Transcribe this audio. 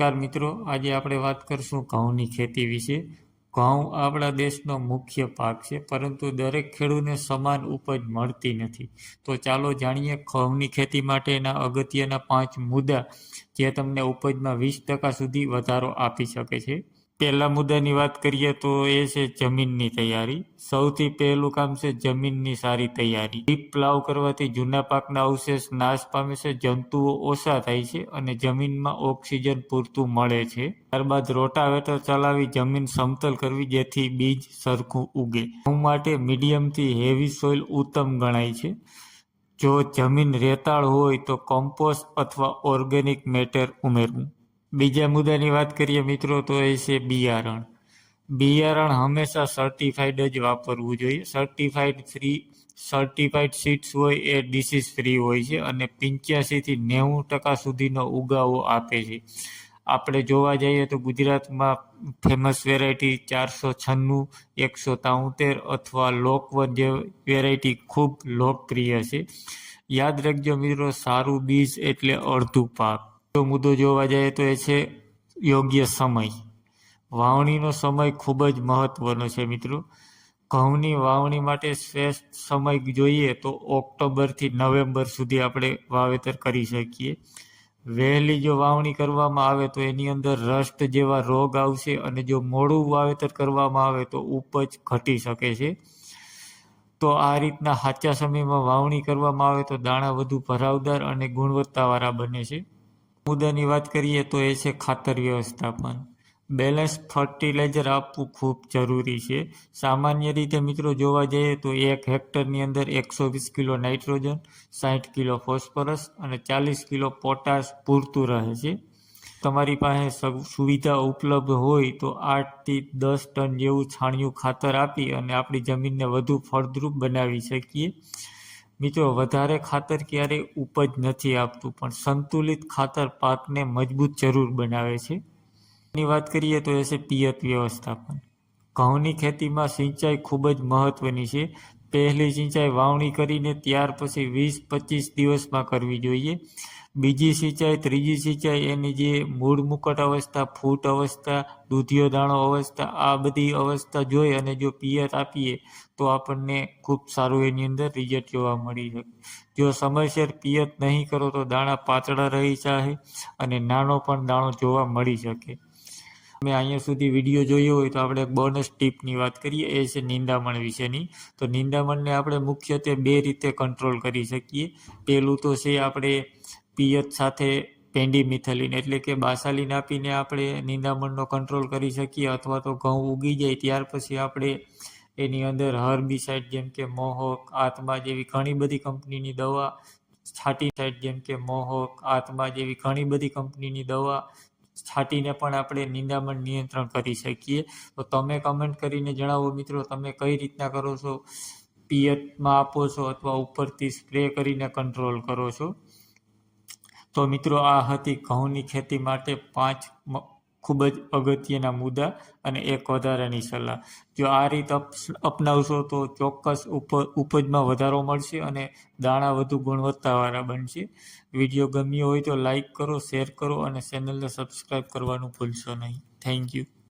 નમસ્કાર મિત્રો, આજે આપણે વાત કરશું ઘઉંની ખેતી વિશે. ઘઉં આપણા દેશનો મુખ્ય પાક છે, પરંતુ દરેક ખેડૂતને સમાન ઉપજ મળતી નથી. તો ચાલો જાણીએ ઘઉંની ખેતી માટેના અગત્યના પાંચ મુદ્દા, જે તમને ઉપજમાં વીસ ટકા સુધી વધારો આપી શકે છે. પહેલા મુદ્દાની વાત કરીએ તો એ છે જમીનની તૈયારી. સૌથી પહેલું કામ છે જમીનની સારી તૈયારી. ડીપ પ્લાવ કરવાથી જૂના પાકના અવશેષ નાશ પામે છે, જંતુઓ ઓછા થાય છે અને જમીનમાં ઓક્સિજન પૂરતું મળે છે. ત્યારબાદ રોટાવેટર ચલાવી જમીન સમતલ કરવી, જેથી બીજ સરખું ઉગે. ઘઉં માટે મીડિયમથી હેવી સોઇલ ઉત્તમ ગણાય છે. જો જમીન રેતાળ હોય તો કમ્પોસ્ટ અથવા ઓર્ગેનિક મેટર ઉમેરવું. બીજા મુદ્દાની વાત કરીએ મિત્રો, તો એ છે બિયારણ. બિયારણ હંમેશા સર્ટિફાઈડ જ વાપરવું જોઈએ. સર્ટિફાઈડ ફ્રી સર્ટિફાઈડ સીડ્સ હોય એ ડિસીઝ ફ્રી હોય છે અને પંચ્યાસીથી નેવું ટકા સુધીનો ઉગાવો આપે છે. આપણે જોવા જઈએ તો ગુજરાતમાં ફેમસ વેરાયટી ચારસો છન્નું, એકસો તાઉતેર અથવા લોકવન જે વેરાયટી ખૂબ લોકપ્રિય છે. યાદ રાખજો મિત્રો, સારું બીજ એટલે અડધું પાક. બીજો મુદ્દો જોવા જઈએ તો એ છે યોગ્ય સમય. વાવણીનો સમય ખૂબ જ મહત્વનો છે મિત્રો. ઘઉંની વાવણી માટે શ્રેષ્ઠ સમય જોઈએ તો ઓક્ટોબરથી નવેમ્બર સુધી આપણે વાવેતર કરી શકીએ. વહેલી જો વાવણી કરવામાં આવે તો એની અંદર રસ્ટ જેવા રોગ આવશે અને જો મોડું વાવેતર કરવામાં આવે તો ઉપજ ઘટી શકે છે. તો આ રીતના સાચા સમયમાં વાવણી કરવામાં આવે તો દાણા વધુ ભરાવદાર અને ગુણવત્તાવાળા બને છે. મુદ્દાની વાત કરીએ તો એ છે ખાતર વ્યવસ્થાપન. બેલેન્સ ફર્ટિલાઇઝર આપવું ખૂબ જરૂરી છે. સામાન્ય રીતે મિત્રો જોવા જઈએ તો એક હેક્ટરની અંદર એકસો વીસ કિલો નાઇટ્રોજન સાઠ કિલો ફોસ્ફરસ અને ચાલીસ કિલો પોટાશ પૂરતું રહે છે. તમારી પાસે સુવિધા ઉપલબ્ધ હોય તો આઠથી દસ ટન જેવું છાણિયું ખાતર આપી અને આપણી જમીનને વધુ ફળદ્રુપ બનાવી શકીએ. મિત્રો, વધારે ખાતર ક્યારેય ઉપજ નથી આપતું, પણ સંતુલિત ખાતર પાકને મજબૂત જરૂર બનાવે છે. ની વાત કરીએ તો એ છે પિયત વ્યવસ્થાપન. ઘઉંની ખેતીમાં સિંચાઈ ખૂબ જ મહત્વની છે. પહેલી સિંચાઈ વાવણી કરીને ત્યાર પછી વીસ પચીસ દિવસમાં કરવી જોઈએ. બીજી સિંચાઈ, ત્રીજી સિંચાઈ, એની જે મૂળ મુકટ અવસ્થા, ફૂટ અવસ્થા, દૂધિયો દાણો અવસ્થા, આ બધી અવસ્થા જોઈ અને જો પિયત આપીએ તો આપણને ખૂબ સારું એની અંદર રિઝલ્ટ જોવા મળી શકે. જો સમયસર પિયત નહીં કરો તો દાણા પાતળા રહી જાય અને નાનો પણ દાણો જોવા મળી શકે. તમે અહીંયા સુધી વીડિયો જોયો હોય તો આપણે બોનસ ટીપની વાત કરીએ, એ છે નિંદામણ વિશેની. તો નિંદામણને આપણે મુખ્યત્વે બે રીતે કંટ્રોલ કરી શકીએ. પહેલું તો છે આપણે પિયત સાથે પેન્ડીમિથલિન એટલે કે બાસાલીન આપીને આપણે નિંદામણનો કંટ્રોલ કરી શકીએ, અથવા તો ઘઉં ઉગી જાય ત્યાર પછી આપણે એની અંદર હર્બીસાઇડ જેમ કે મોહક, આત્મા જેવી ઘણી બધી કંપનીની દવા છાટી સાઇડ જેમ કે મોહક, આત્મા જેવી ઘણી બધી કંપનીની દવા છાંટીને પણ આપણે નિંદામણ નિયંત્રણ કરી શકીએ. તો તમે કમેન્ટ કરીને જણાવો મિત્રો, તમે કઈ રીતના કરો છો? પિયતમાં આપો છો અથવા ઉપરથી સ્પ્રે કરીને કંટ્રોલ કરો છો? તો મિત્રો, આ હતી ઘઉંની ખેતી માટે પાંચ ખૂબ જ અગત્યના મુદ્દા અને એક વધારાની સલાહ. જો આ રીત અપનાવશો તો ચોક્કસ ઉપજમાં વધારો મળશે અને દાણા વધુ ગુણવત્તાવાળા બનશે. વીડિયો ગમ્યો હોય તો લાઈક કરો, શેર કરો અને ચેનલને સબસ્ક્રાઈબ કરવાનું ભૂલશો નહીં. Thank you.